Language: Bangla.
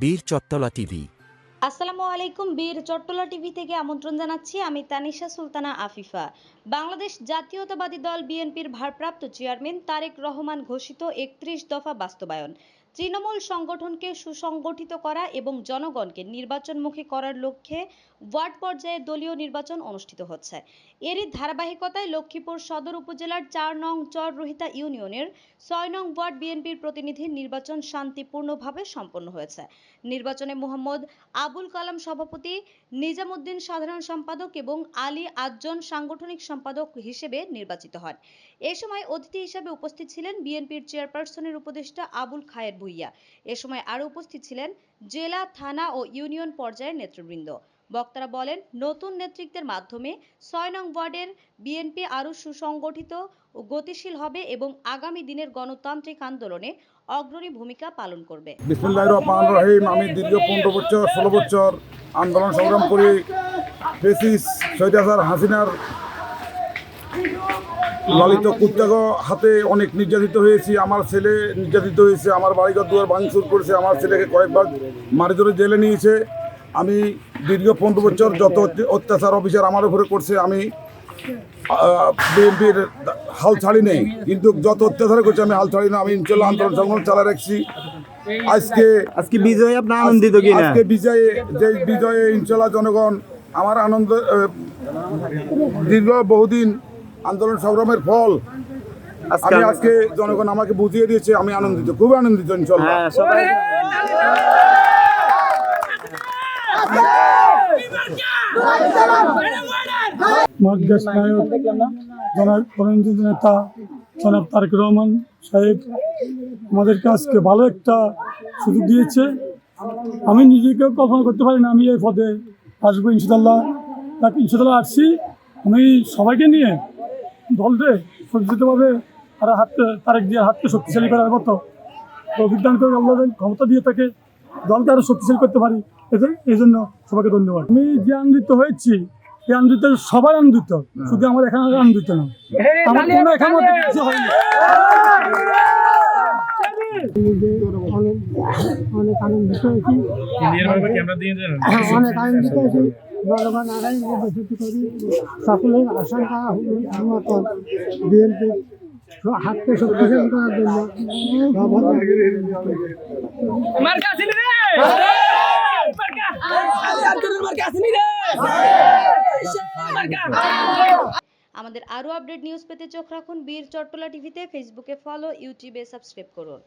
বীর চত্তলা টিভি। আসসালামু আলাইকুম বীর চট্টলা টিভি থেকে আমন্ত্রণ জানাচ্ছি আমি তানিশা সুলতানা আফিফা। বাংলাদেশ জাতীয়তাবাদী দল বিএনপির ভারপ্রাপ্ত চেয়ারম্যান তারেক রহমান ঘোষিত একত্রিশ দফা বাস্তবায়ন। তৃণমূল সংগঠনকে সুসংগঠিত করা এবং জনগণকে নির্বাচনমুখী করার লক্ষ্যে ওয়ার্ড পর্যায়ে দলীয় নির্বাচন অনুষ্ঠিত হচ্ছে। এরই ধারাবাহিকতায় লক্ষ্মীপুর সদর উপজেলার চার নং চর রোহিতা ইউনিয়নের ছয় নং ওয়ার্ড বিএনপির প্রতিনিধির নির্বাচন শান্তিপূর্ণভাবে সম্পন্ন হয়েছে। নির্বাচনে মোহাম্মদ আবুল কালাম সভাপতি, নিজামুদ্দিন সাধারণ সম্পাদক এবং আলী আটজন সাংগঠনিক সম্পাদক হিসেবে নির্বাচিত হন। এ সময় অতিথি হিসেবে উপস্থিত ছিলেন বিএনপির চেয়ারপারসনের উপদেষ্টা আবুল খায়ের ভূইয়া। এ সময় আরও উপস্থিত ছিলেন জেলা, থানা ও ইউনিয়ন পর্যায়ের নেতৃবৃন্দ। বক্তারা বলেন, নতুন নেতৃত্বের মাধ্যমে ছয় নং ওয়ার্ডের বিএনপি আরও সুসংগঠিত ও গতিশীল হবে এবং আগামী দিনের গণতান্ত্রিক আন্দোলনে অগ্রণী ভূমিকা পালন করবে। আমি দীর্ঘ পনেরো বছর, ষোলো বছর আন্দোলন সংগ্রাম করে। হাসিনার লালিত কুত্তাগ হাতে অনেক নির্যাতিত হয়েছি। আমার ছেলে নির্যাতিত হয়েছে, আমার বাড়িঘর দুয়ার ভাঙচুর করেছে, আমার ছেলেকে কয়েকবার মারি ধরে জেলে নিয়েছে। আমি দীর্ঘ পনেরো বছর যত অত্যাচার অফিসার আমার উপরে করছে আমি বিএনপির হাল ছাড়ি নেই। কিন্তু যত অত্যাচার করছে আমি হাল ছাড়ি না। আমি ইনশাল্লাহ আন্দোলন সংগ্রাম চালা রাখছি। আজকে আজকে বিজয় আপনি আনন্দিত কিনা? আজকে বিজয়ে যে বিজয়ে ইনশাল্লাহ জনগণ আমার আনন্দ দীর্ঘ বহুদিন আন্দোলন সংগ্রামের ফল। আজকে আমি আজকে জনগণ আমাকে বুঝিয়ে দিয়েছে আমি আনন্দিত খুব আনন্দিত ইনশাল্লাহ। হ্যাঁ নায়ক জনাব প্রণজিত নেতা জনাব তারেক রহমান সাহেব আমাদেরকে আজকে ভালো একটা সুযোগ দিয়েছে আমি নিজেকে কল্পনা করতে পারি না আমি এই পদে আসব ইনশাল্লাহ তাকে ইনশাল্লাহ আসছি আমি সবাইকে নিয়ে দলকে সজ্জিতভাবে আর হাতকে তারেক দিয়ে হাতকে শক্তিশালী করার মতো তো বিজ্ঞান করে আল্লাহ ক্ষমতা দিয়ে তাকে দলকে আরও শক্তিশালী করতে পারি। এতে- এই জন্য সবাইকে ধন্যবাদ। আমি যে আনন্দিত হয়েছি এই আনন্দিত সবাই আনন্দিত শুধু আমার এখানে আনন্দিত না। আমার কোনো এখানে কিছু হয়নি। অনেক অনেক আনন্দিত হয়েছি হ্যাঁ, অনেক আনন্দিত হয়েছি জনগণ আগামী নির্বাচিত করি। সকলের আশঙ্কা মতো বিএনপি হাতকে শক্তিশালী করার জন্য আমাদের আরও আপডেট নিউজ পেতে চোখ রাখুন বীর চট্টলা টিভিতে, ফেসবুকে ফলো, ইউটিউবে সাবস্ক্রাইব করুন।